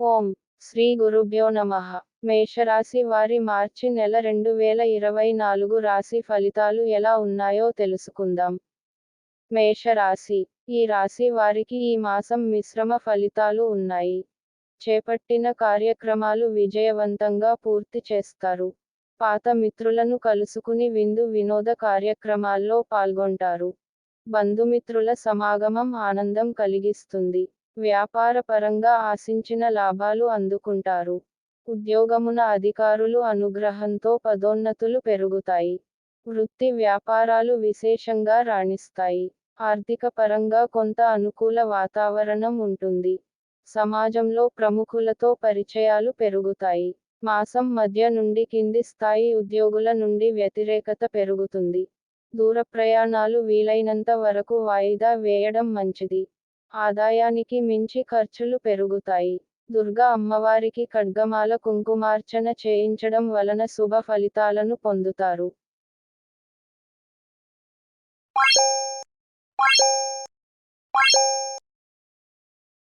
ఓం శ్రీ గురుభ్యో నమః. మేషరాశి వారి మార్చి నెల రెండు వేల ఇరవై నాలుగు రాశి ఫలితాలు ఎలా ఉన్నాయో తెలుసుకుందాం. మేషరాశి ఈ రాశి వారికి ఈ మాసం మిశ్రమ ఫలితాలు ఉన్నాయి. చేపట్టిన కార్యక్రమాలు విజయవంతంగా పూర్తి చేస్తారు. పాత మిత్రులను కలుసుకుని విందు వినోద కార్యక్రమాల్లో పాల్గొంటారు. బంధుమిత్రుల సమాగమం ఆనందం కలిగిస్తుంది. వ్యాపార పరంగా ఆశించిన లాభాలు అందుకుంటారు. ఉద్యోగమున అధికారులు అనుగ్రహంతో పదోన్నతులు పెరుగుతాయి. వృత్తి వ్యాపారాలు విశేషంగా రాణిస్తాయి. ఆర్థిక పరంగా కొంత అనుకూల వాతావరణం ఉంటుంది. సమాజంలో ప్రముఖులతో పరిచయాలు పెరుగుతాయి. మాసం మధ్య నుండి కింది స్థాయి ఉద్యోగుల నుండి వ్యతిరేకత పెరుగుతుంది. దూర ప్రయాణాలు వీలైనంత వరకు వాయిదా వేయడం మంచిది. ఆదాయానికి మించి ఖర్చులు పెరుగుతాయి. దుర్గా అమ్మవారికి ఖడ్గమాల కుంకుమార్చన చేయించడం వలన శుభ ఫలితాలను పొందుతారు.